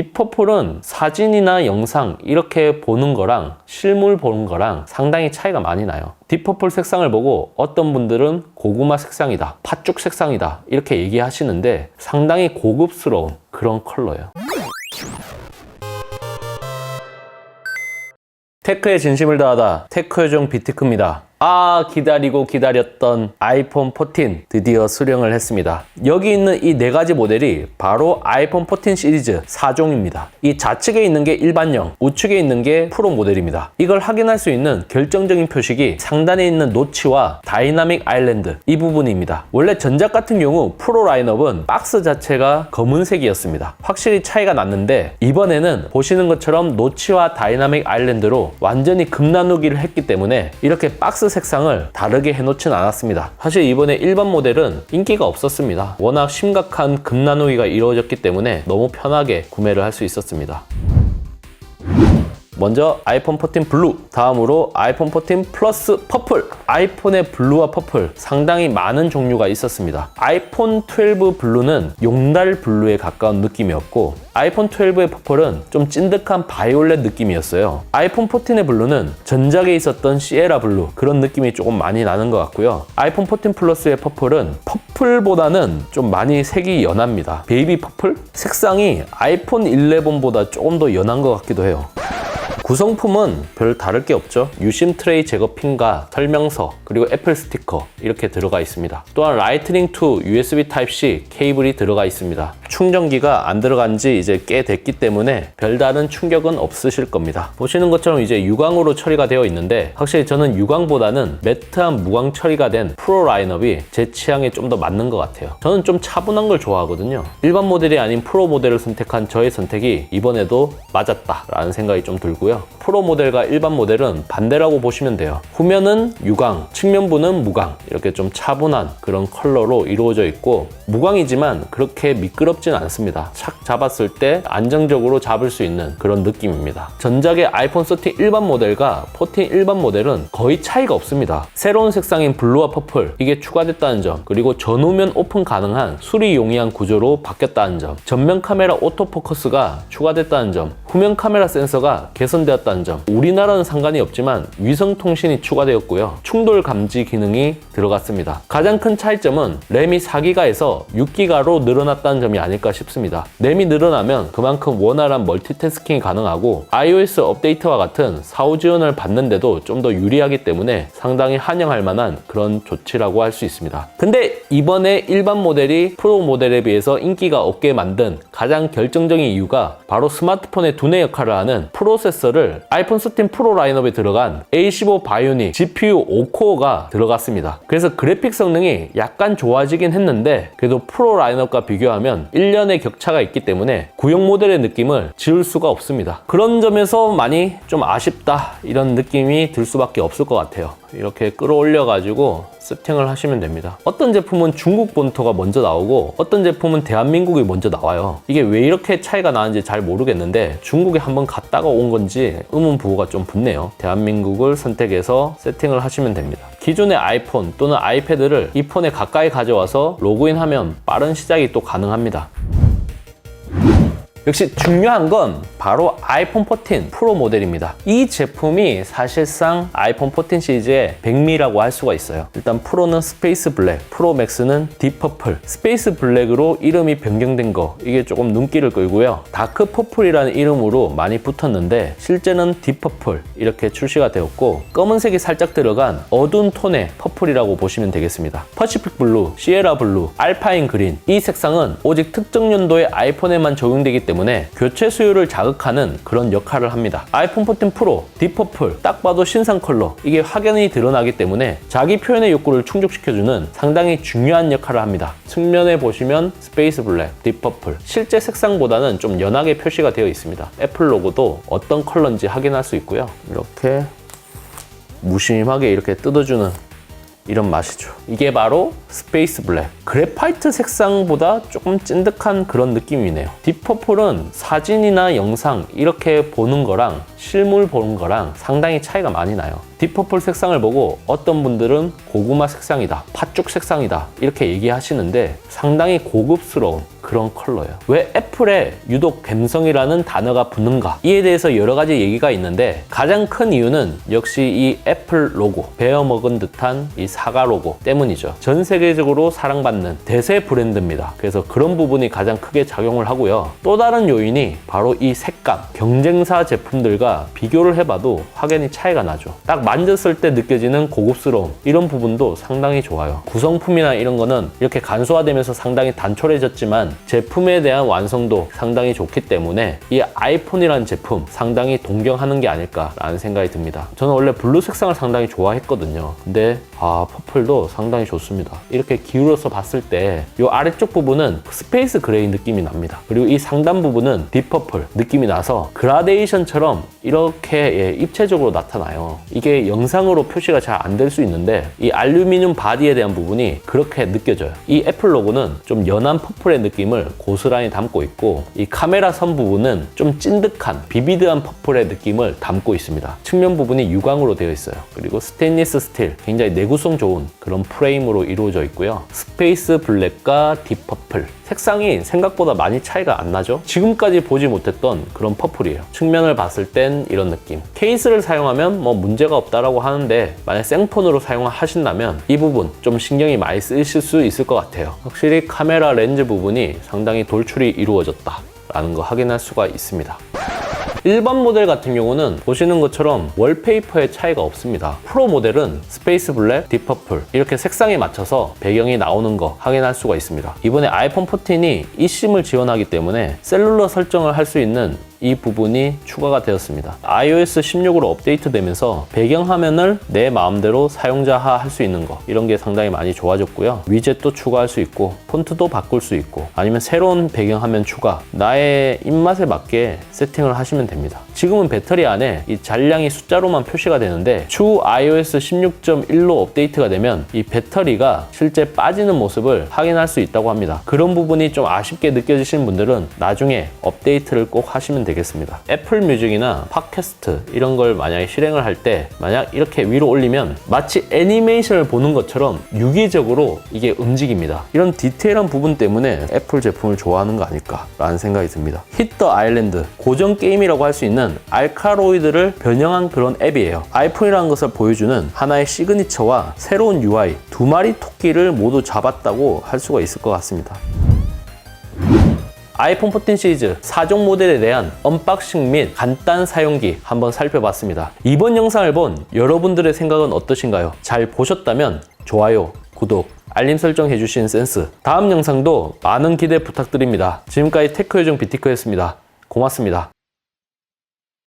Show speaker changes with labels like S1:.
S1: 딥퍼플은 사진이나 영상 이렇게 보는 거랑 실물 보는 거랑 상당히 차이가 많이 나요. 딥퍼플 색상을 보고 어떤 분들은 고구마 색상이다, 팥죽 색상이다 이렇게 얘기하시는데 상당히 고급스러운 그런 컬러예요. 테크에 진심을 다하다 테크 요정 비티크입니다. 아 기다리고 기다렸던 아이폰 14 드디어 수령을 했습니다. 여기 있는 이 네 가지 모델이 바로 아이폰 14 시리즈 4종입니다. 이 좌측에 있는 게 일반형, 우측에 있는 게 프로 모델입니다. 이걸 확인할 수 있는 결정적인 표식이 상단에 있는 노치와 다이나믹 아일랜드 이 부분입니다. 원래 전작 같은 경우 프로 라인업은 박스 자체가 검은색이었습니다. 확실히 차이가 났는데 이번에는 보시는 것처럼 노치와 다이나믹 아일랜드로 완전히 금 나누기를 했기 때문에 이렇게 박스 색상을 다르게 해놓진 않았습니다. 사실 이번에 일반 모델은 인기가 없었습니다. 워낙 심각한 금 나누기가 이루어졌기 때문에 너무 편하게 구매를 할 수 있었습니다. 먼저 아이폰 14 블루, 다음으로 아이폰 14 플러스 퍼플. 아이폰의 블루와 퍼플 상당히 많은 종류가 있었습니다. 아이폰 12 블루는 용달 블루에 가까운 느낌이었고 아이폰 12의 퍼플은 좀 찐득한 바이올렛 느낌이었어요. 아이폰 14의 블루는 전작에 있었던 시에라 블루 그런 느낌이 조금 많이 나는 것 같고요. 아이폰 14 플러스의 퍼플은 퍼플보다는 좀 많이 색이 연합니다. 베이비 퍼플? 색상이 아이폰 11보다 조금 더 연한 것 같기도 해요. 구성품은 별 다를 게 없죠. 유심 트레이 제거 핀과 설명서 그리고 애플 스티커 이렇게 들어가 있습니다. 또한 라이트닝 2 USB Type-C 케이블이 들어가 있습니다. 충전기가 안 들어간 지 이제 꽤 됐기 때문에 별다른 충격은 없으실 겁니다. 보시는 것처럼 이제 유광으로 처리가 되어 있는데 확실히 저는 유광보다는 매트한 무광 처리가 된 프로 라인업이 제 취향에 좀 더 맞는 것 같아요. 저는 좀 차분한 걸 좋아하거든요. 일반 모델이 아닌 프로 모델을 선택한 저의 선택이 이번에도 맞았다라는 생각이 좀 들고요. 프로 모델과 일반 모델은 반대라고 보시면 돼요. 후면은 유광, 측면부는 무광 이렇게 좀 차분한 그런 컬러로 이루어져 있고 무광이지만 그렇게 미끄럽 진 않습니다. 착 잡았을 때 안정적으로 잡을 수 있는 그런 느낌입니다. 전작의 아이폰 13 일반 모델과 14 일반 모델은 거의 차이가 없습니다. 새로운 색상인 블루와 퍼플 이게 추가됐다는 점 그리고 전후면 오픈 가능한 수리 용이한 구조로 바뀌었다는 점 전면 카메라 오토포커스가 추가됐다는 점 후면 카메라 센서가 개선되었다는 점. 우리나라는 상관이 없지만 위성 통신이 추가되었고요. 충돌 감지 기능이 들어갔습니다. 가장 큰 차이점은 램이 4기가에서 6기가로 늘어났다는 점이 아닐까 싶습니다. 램이 늘어나면 그만큼 원활한 멀티태스킹이 가능하고 iOS 업데이트와 같은 사후 지원을 받는데도 좀 더 유리하기 때문에 상당히 환영할 만한 그런 조치라고 할 수 있습니다. 근데 이번에 일반 모델이 프로 모델에 비해서 인기가 없게 만든 가장 결정적인 이유가 바로 스마트폰의 두뇌 역할을 하는 프로세서를 아이폰 13 프로 라인업에 들어간 A15 바이오닉 GPU 5코어가 들어갔습니다. 그래서 그래픽 성능이 약간 좋아지긴 했는데 그래도 프로 라인업과 비교하면 1년의 격차가 있기 때문에 구형 모델의 느낌을 지울 수가 없습니다. 그런 점에서 많이 좀 아쉽다 이런 느낌이 들 수밖에 없을 것 같아요. 이렇게 끌어올려 가지고 세팅을 하시면 됩니다. 어떤 제품은 중국 본토가 먼저 나오고 어떤 제품은 대한민국이 먼저 나와요. 이게 왜 이렇게 차이가 나는지 잘 모르겠는데 중국에 한번 갔다가 온 건지 의문부호가 좀 붙네요. 대한민국을 선택해서 세팅을 하시면 됩니다. 기존의 아이폰 또는 아이패드를 이 폰에 가까이 가져와서 로그인하면 빠른 시작이 또 가능합니다. 역시 중요한 건 바로 아이폰 14 프로 모델입니다. 이 제품이 사실상 아이폰 14 시리즈의 백미라고 할 수가 있어요. 일단 프로는 스페이스 블랙, 프로 맥스는 딥퍼플. 스페이스 블랙으로 이름이 변경된 거 이게 조금 눈길을 끌고요. 다크 퍼플이라는 이름으로 많이 붙었는데 실제는 딥퍼플 이렇게 출시가 되었고 검은색이 살짝 들어간 어두운 톤의 퍼플이라고 보시면 되겠습니다. 퍼시픽 블루, 시에라 블루, 알파인 그린 이 색상은 오직 특정 연도의 아이폰에만 적용되기 때문에 교체 수요를 자극하는 그런 역할을 합니다. 아이폰 14 프로, 딥퍼플 딱 봐도 신상 컬러 이게 확연히 드러나기 때문에 자기 표현의 욕구를 충족시켜주는 상당히 중요한 역할을 합니다. 측면에 보시면 스페이스 블랙, 딥퍼플 실제 색상보다는 좀 연하게 표시가 되어 있습니다. 애플 로고도 어떤 컬러인지 확인할 수 있고요. 이렇게 무심하게 이렇게 뜯어주는 이런 맛이죠. 이게 바로 스페이스 블랙. 그래파이트 색상보다 조금 찐득한 그런 느낌이네요. 딥퍼플은 사진이나 영상 이렇게 보는 거랑 실물 보는 거랑 상당히 차이가 많이 나요. 딥퍼플 색상을 보고 어떤 분들은 고구마 색상이다, 팥죽 색상이다 이렇게 얘기하시는데 상당히 고급스러운 그런 컬러예요. 왜 애플에 유독 갬성이라는 단어가 붙는가? 이에 대해서 여러 가지 얘기가 있는데 가장 큰 이유는 역시 이 애플 로고, 베어먹은 듯한 이 사과 로고 때문이죠. 전 세계적으로 사랑받는 대세 브랜드입니다. 그래서 그런 부분이 가장 크게 작용을 하고요. 또 다른 요인이 바로 이 색감, 경쟁사 제품들과 비교를 해봐도 확연히 차이가 나죠. 딱 만졌을 때 느껴지는 고급스러움, 이런 부분도 상당히 좋아요. 구성품이나 이런 거는 이렇게 간소화되면서 상당히 단촐해졌지만 제품에 대한 완성도 상당히 좋기 때문에 이 아이폰이라는 제품 상당히 동경하는 게 아닐까라는 생각이 듭니다. 저는 원래 블루 색상을 상당히 좋아했거든요. 근데 아 퍼플도 상당히 좋습니다. 이렇게 기울여서 봤을 때 이 아래쪽 부분은 스페이스 그레이 느낌이 납니다. 그리고 이 상단 부분은 딥퍼플 느낌이 나서 그라데이션처럼 이렇게 예, 입체적으로 나타나요. 이게 영상으로 표시가 잘 안 될 수 있는데 이 알루미늄 바디에 대한 부분이 그렇게 느껴져요. 이 애플 로고는 좀 연한 퍼플의 느낌을 고스란히 담고 있고 이 카메라 선 부분은 좀 찐득한 비비드한 퍼플의 느낌을 담고 있습니다. 측면 부분이 유광으로 되어 있어요. 그리고 스테인리스 스틸 굉장히 내구 성 좋은 그런 프레임으로 이루어져 있고요. 스페이스 블랙과 딥 퍼플 색상이 생각보다 많이 차이가 안 나죠? 지금까지 보지 못했던 그런 퍼플이에요. 측면을 봤을 땐 이런 느낌. 케이스를 사용하면 뭐 문제가 없다라고 하는데 만약 생폰으로 사용하신다면 이 부분 좀 신경이 많이 쓰이실 수 있을 것 같아요. 확실히 카메라 렌즈 부분이 상당히 돌출이 이루어졌다. 라는 거 확인할 수가 있습니다. 일반 모델 같은 경우는 보시는 것처럼 월페이퍼의 차이가 없습니다. 프로 모델은 스페이스 블랙, 딥퍼플 이렇게 색상에 맞춰서 배경이 나오는 거 확인할 수가 있습니다. 이번에 아이폰 14이 eSIM을 지원하기 때문에 셀룰러 설정을 할 수 있는 이 부분이 추가가 되었습니다. iOS 16으로 업데이트되면서 배경 화면을 내 마음대로 사용자화 할 수 있는 거 이런 게 상당히 많이 좋아졌고요. 위젯도 추가할 수 있고 폰트도 바꿀 수 있고 아니면 새로운 배경 화면 추가 나의 입맛에 맞게 세팅을 하시면 됩니다. 지금은 배터리 안에 이 잔량이 숫자로만 표시가 되는데 추후 iOS 16.1로 업데이트가 되면 이 배터리가 실제 빠지는 모습을 확인할 수 있다고 합니다. 그런 부분이 좀 아쉽게 느껴지시는 분들은 나중에 업데이트를 꼭 하시면 되겠습니다. 애플 뮤직이나 팟캐스트 이런 걸 만약에 실행을 할 때 만약 이렇게 위로 올리면 마치 애니메이션을 보는 것처럼 유기적으로 이게 움직입니다. 이런 디테일한 부분 때문에 애플 제품을 좋아하는 거 아닐까라는 생각이 듭니다. 히터 아일랜드 고전 게임이라고 할 수 있는 알카로이드를 변형한 그런 앱이에요. 아이폰이라는 것을 보여주는 하나의 시그니처와 새로운 UI 두 마리 토끼를 모두 잡았다고 할 수가 있을 것 같습니다. 아이폰 14 시리즈 4종 모델에 대한 언박싱 및 간단 사용기 한번 살펴봤습니다. 이번 영상을 본 여러분들의 생각은 어떠신가요? 잘 보셨다면 좋아요, 구독, 알림 설정 해주신 센스. 다음 영상도 많은 기대 부탁드립니다. 지금까지 테크요정 비티크였습니다. 고맙습니다.